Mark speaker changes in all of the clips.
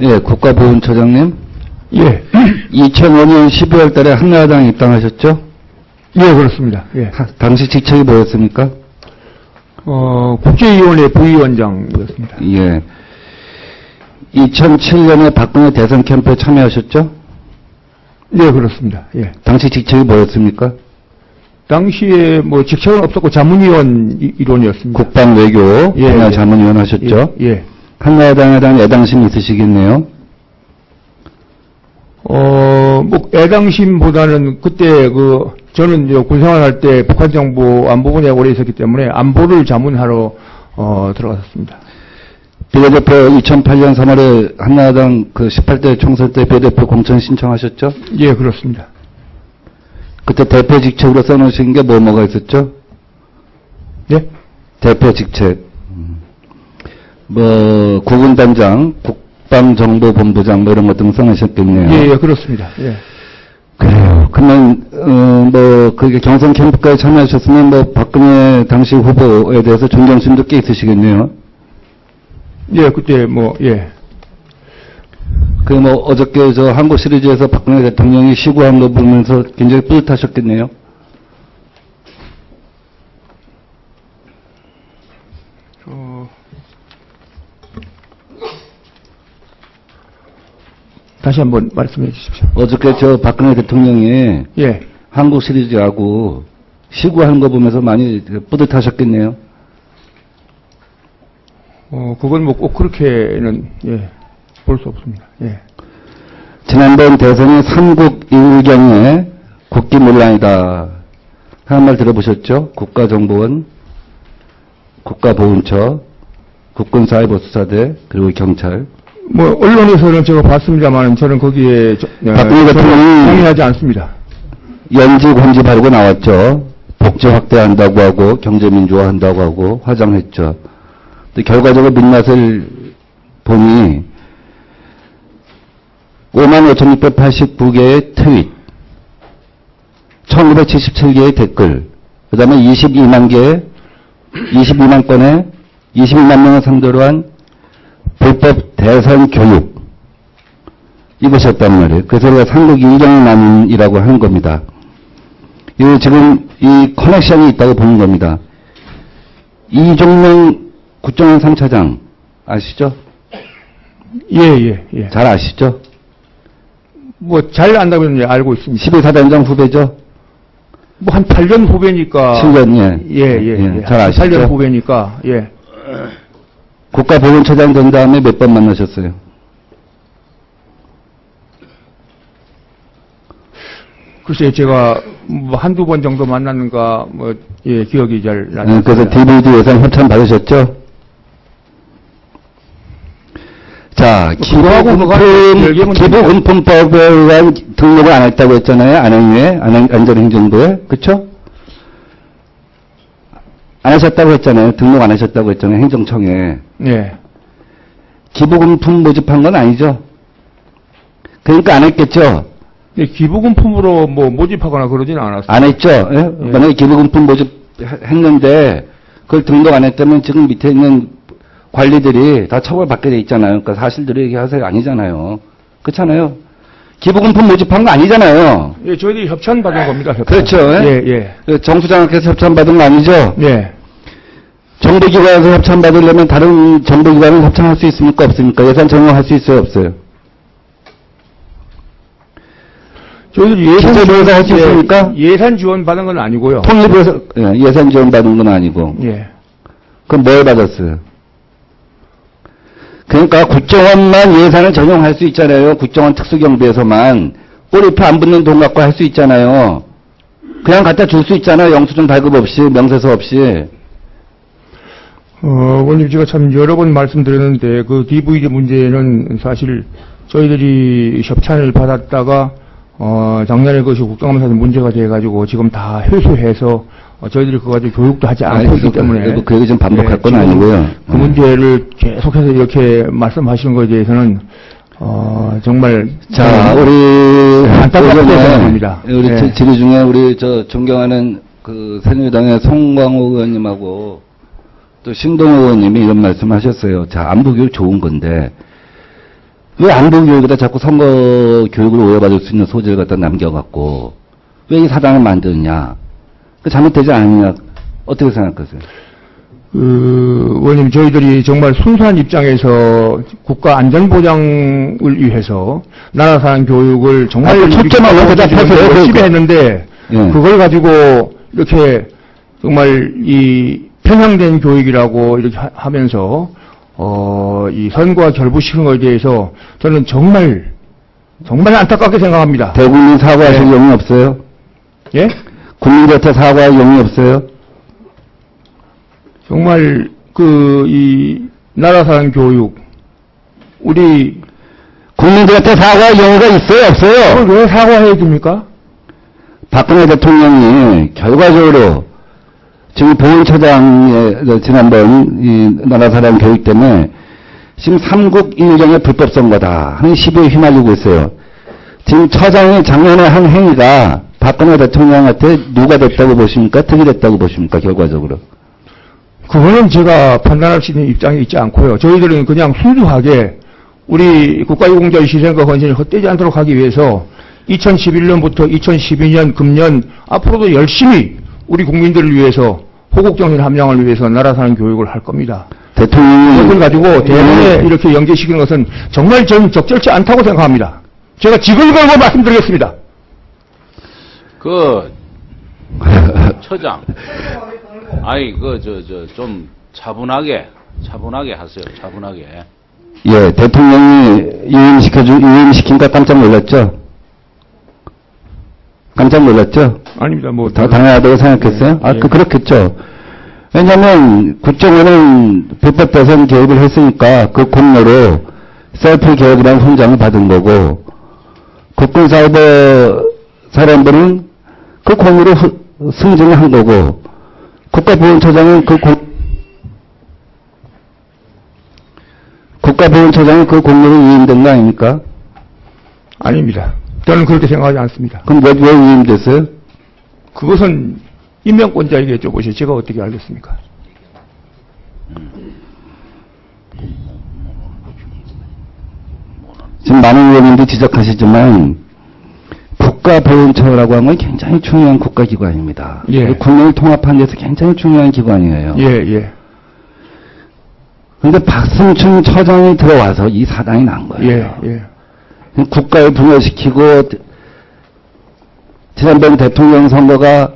Speaker 1: 예, 국가보훈처장님.
Speaker 2: 예.
Speaker 1: 2005년 12월 달에 한나라당에 입당하셨죠?
Speaker 2: 예, 그렇습니다. 예.
Speaker 1: 하- 당시 직책이 뭐였습니까?
Speaker 2: 어, 국제위원회 부위원장이었습니다.
Speaker 1: 예. 2007년에 박근혜 대선 캠프에 참여하셨죠?
Speaker 2: 예, 그렇습니다. 예.
Speaker 1: 당시 직책이 뭐였습니까?
Speaker 2: 당시에 뭐 직책은 없었고 자문위원 이- 일원이었습니다.
Speaker 1: 국방 외교
Speaker 2: 예, 예.
Speaker 1: 자문위원 하셨죠?
Speaker 2: 예. 예.
Speaker 1: 한나라당에 대한 애당심 있으시겠네요.
Speaker 2: 어, 뭐, 애당심보다는 그때 그, 저는 이제 군생활 때 북한 정부 안보분야에 오래 있었기 때문에 안보를 자문하러, 어, 들어갔습니다.
Speaker 1: 비례대표 2008년 3월에 한나라당 그 18대 총선 때 비례대표 공천 신청하셨죠?
Speaker 2: 예, 그렇습니다.
Speaker 1: 그때 대표 직책으로 써놓으신 게 뭐 뭐가 있었죠?
Speaker 2: 예?
Speaker 1: 대표 직책. 음. 뭐 국군단장, 국방정보본부장 뭐 이런 것 등 써놓으셨겠네요.
Speaker 2: 예, 예, 그렇습니다. 예.
Speaker 1: 그래요. 그러면 어, 뭐 그게 경선 캠프까지 참여하셨으면 뭐 박근혜 당시 후보에 대해서 존경심도 꽤 있으시겠네요.
Speaker 2: 예, 그때 뭐, 예.
Speaker 1: 그 뭐 어저께 저 한국 시리즈에서 박근혜 대통령이 시구한 거 보면서 굉장히 뿌듯하셨겠네요.
Speaker 2: 어, 다시 한번 말씀해 주십시오.
Speaker 1: 어저께 저 박근혜 대통령이
Speaker 2: 예.
Speaker 1: 한국 시리즈하고 시구하는 거 보면서 많이 뿌듯하셨겠네요.
Speaker 2: 어, 그건 뭐 꼭 그렇게는, 예, 볼 수 없습니다. 예.
Speaker 1: 지난번 대선이 삼국 일경의 국기문란이다 하는 말 들어보셨죠? 국가정보원, 국가보훈처, 국군사회보수사대 그리고 경찰.
Speaker 2: 뭐, 언론에서는 제가 봤습니다만, 저는 거기에, 저, 어,
Speaker 1: 박근혜 대통령이-
Speaker 2: 동의하지 않습니다.
Speaker 1: 연지 공지 바르고 나왔죠. 복지 확대한다고 하고 경제 민주화한다고 하고 화장했죠. 근데 결과적으로 민낯을 보니 55,689개의 트윗, 1977개의 댓글, 그 다음에 22만 개, 22만 건의 22만 명을 상대로 한 불법 대선 교육, 이것이었단 말이에요. 그래서 우리가 삼국 일경난이라고 하는 겁니다. 이 지금 이 커넥션이 있다고 보는 겁니다. 이종명 국정원 3차장 아시죠?
Speaker 2: 예, 예, 예.
Speaker 1: 잘 아시죠?
Speaker 2: 뭐, 잘 안다고는 예, 알고 있습니다.
Speaker 1: 12 사단장 후배죠?
Speaker 2: 뭐, 한 8년 후배니까.
Speaker 1: 7년, 예.
Speaker 2: 예, 예, 예. 잘한
Speaker 1: 아시죠?
Speaker 2: 8년 후배니까, 예.
Speaker 1: 국가보훈처장 된 다음에 몇 번 만나셨어요?
Speaker 2: 글쎄, 제가 뭐 한두 번 정도 만났는가, 뭐, 예, 기억이 잘 나지
Speaker 1: 예, 그래서
Speaker 2: 않습니다.
Speaker 1: DVD 예산 협찬 받으셨죠? 자, 기부금품, 기부금품법에 의한 등록을 안 했다고 했잖아요. 안행위에, 안행- 안전행정부에. 그쵸? 안 하셨다고 했잖아요. 등록 안 하셨다고 했잖아요. 행정청에.
Speaker 2: 예.
Speaker 1: 기부금품 모집한 건 아니죠. 그러니까 안 했겠죠.
Speaker 2: 예, 기부금품으로 뭐 모집하거나 그러지는 않았어요.
Speaker 1: 안 했죠. 예?
Speaker 2: 예.
Speaker 1: 만약에 기부금품 모집했는데 그걸 등록 안 했다면 지금 밑에 있는 관리들이 다 처벌받게 돼 있잖아요. 그러니까 사실대로 얘기하세요. 아니잖아요. 그렇잖아요. 기부금품 모집한 거 아니잖아요.
Speaker 2: 예, 저희들이 협찬 받은 겁니다. 협찬.
Speaker 1: 그렇죠.
Speaker 2: 예, 예.
Speaker 1: 그 정수장학회에서 협찬받은 거 아니죠?
Speaker 2: 예.
Speaker 1: 정부기관에서 협찬받으려면 다른 정부기관은 협찬할 수 있습니까? 없습니까? 예산 전용할 수 있어요? 없어요?
Speaker 2: 저희들이 예산
Speaker 1: 기재부에서 할수
Speaker 2: 예,
Speaker 1: 있습니까?
Speaker 2: 예산 지원 받은 건 아니고요.
Speaker 1: 통일부에서 예, 예산 지원 받은 건 아니고.
Speaker 2: 예.
Speaker 1: 그럼 뭘 받았어요? 그러니까 국정원만 예산을 전용할 수 있잖아요. 국정원 특수경비에서만. 꼬리표 안 붙는 돈 갖고 할 수 있잖아요. 그냥 갖다 줄 수 있잖아요. 영수증 발급 없이, 명세서 없이.
Speaker 2: 어, 원님 제가 참 여러 번 말씀드렸는데 그 DVD 문제는 사실 저희들이 협찬을 받았다가 어, 작년에 그것이 국정감사에서 문제가 돼가지고 지금 다 회수해서 어, 저희들이 그거 가지고 교육도 하지 않고 있기
Speaker 1: 그-
Speaker 2: 때문에
Speaker 1: 그- 그 얘기 좀 반복할
Speaker 2: 예,
Speaker 1: 건
Speaker 2: 지금
Speaker 1: 아니고요.
Speaker 2: 그
Speaker 1: 음.
Speaker 2: 문제를 계속해서 이렇게 말씀하시는 것에 대해서는 어, 정말
Speaker 1: 자,
Speaker 2: 음,
Speaker 1: 우리
Speaker 2: 생각합니다.
Speaker 1: 우리
Speaker 2: 예.
Speaker 1: 지- 지리 중에 우리 저 존경하는 그 새누리당의 송광호 의원님하고 또 신동 의원님이 이런 말씀 하셨어요. 자, 안보 교육 좋은 건데, 왜 안보 교육에다 자꾸 선거 교육을 오해받을 수 있는 소재를 갖다 남겨갖고, 왜 이 사당을 만드느냐. 그 잘못되지 않느냐. 어떻게 생각하세요?
Speaker 2: 그, 의원님, 저희들이 정말 순수한 입장에서 국가 안전보장을 위해서 나라 사랑 교육을 정말
Speaker 1: 아, 왜 대답하세요?
Speaker 2: 열심히
Speaker 1: 그-
Speaker 2: 했는데,
Speaker 1: 예.
Speaker 2: 그걸 가지고 이렇게 정말 이 편향된 교육이라고 이렇게 하- 하면서, 어, 이 선거와 결부시킨 것에 대해서 저는 정말, 정말 안타깝게 생각합니다.
Speaker 1: 대국민 사과하실
Speaker 2: 네.
Speaker 1: 용이 없어요?
Speaker 2: 예?
Speaker 1: 국민 곁에 사과할 용이 없어요?
Speaker 2: 정말 그 이 나라 사랑 교육 우리
Speaker 1: 국민들한테 사과할 용의가 있어요, 없어요?
Speaker 2: 그걸 왜 사과해야 됩니까?
Speaker 1: 박근혜 대통령이 결과적으로 지금 보훈처장의 저 지난번 이 나라 사람 교육 때문에 지금 삼국 일정의 불법 선거다 하는 시비에 휘말리고 있어요. 지금 처장이 작년에 한 행위가 박근혜 대통령한테 누가 됐다고 보십니까? 득이 됐다고 보십니까? 결과적으로.
Speaker 2: 그거는 제가 판단할 수 있는 입장에 있지 않고요. 저희들은 그냥 순수하게 우리 국가유공자의 희생과 헌신을 헛되지 않도록 하기 위해서 2011년부터 2012년 금년 앞으로도 열심히 우리 국민들을 위해서 호국정신 함양을 위해서 나라 사는 교육을 할 겁니다.
Speaker 1: 대통령이
Speaker 2: 그걸 가지고 대선에
Speaker 1: 음.
Speaker 2: 이렇게 연계시키는 것은 정말 저는 적절치 않다고 생각합니다. 제가 직을 걸고 말씀드리겠습니다.
Speaker 3: 그 처장, 아니 그 저 저 좀 차분하게 차분하게 하세요. 차분하게.
Speaker 1: 예, 대통령이 유임시켜주, 유임시킨가 깜짝 놀랐죠? 깜짝 놀랐죠?
Speaker 2: 아닙니다. 뭐
Speaker 1: 다 당연하다고 생각했어요? 아,
Speaker 2: 예.
Speaker 1: 그, 그렇겠죠. 왜냐면, 국정원은 불법 대선 개입을 했으니까 그 공로로 셀프 개혁이라는 훈장을 받은 거고, 국군 사이버 사람들은 그 공로로 후- 승진을 한 거고, 국가보훈처장은 그 공, 국가보훈처장은 그 공로로 위임된 거 아닙니까?
Speaker 2: 아닙니다. 저는 그렇게 생각하지 않습니다.
Speaker 1: 그럼 왜, 왜 위임됐어요?
Speaker 2: 그것은 임명권자에게 여쭤보시죠. 제가 어떻게 알겠습니까?
Speaker 1: 지금 많은 의원님들이 지적하시지만 국가 보훈처라고 하는 건 굉장히 중요한 국가기관입니다.
Speaker 2: 예.
Speaker 1: 국민을 통합하는 데서 굉장히 중요한 기관이에요.
Speaker 2: 예, 예,
Speaker 1: 그런데 박승춘 처장이 들어와서 이 사단이 난 거예요.
Speaker 2: 예, 예.
Speaker 1: 국가를 분열시키고 지난번 대통령 선거가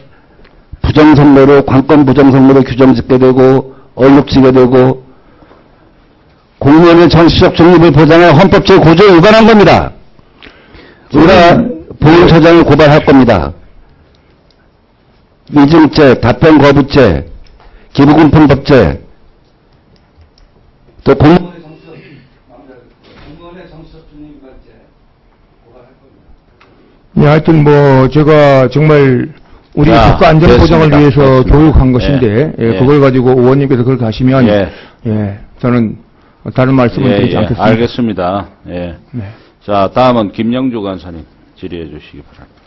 Speaker 1: 부정선거로 관건 부정선거로 규정 짓게 되고 얼룩지게 되고 공무원의 정치적 중립을 보장할 헌법 제9조에 위반한 겁니다. 우리가 보훈처장을 고발할 겁니다. 위증죄, 답변 거부죄, 기부금품법죄, 또 공무원의 정치적 공무원의 정치적 중립 위반죄 고발할 겁니다.
Speaker 2: 예, 하여튼 뭐 제가 정말 우리
Speaker 3: 자,
Speaker 2: 국가 안전 보장을. 위해서. 교육한 것인데
Speaker 3: 예,
Speaker 2: 예,
Speaker 3: 예.
Speaker 2: 그걸 가지고 의원님께서 그렇게 하시면
Speaker 3: 예.
Speaker 2: 예, 저는 다른 말씀을
Speaker 3: 예,
Speaker 2: 드리지
Speaker 3: 예,
Speaker 2: 않겠습니다.
Speaker 3: 알겠습니다. 예.
Speaker 2: 네.
Speaker 3: 자, 다음은 김영주 간사님 질의해 주시기 바랍니다.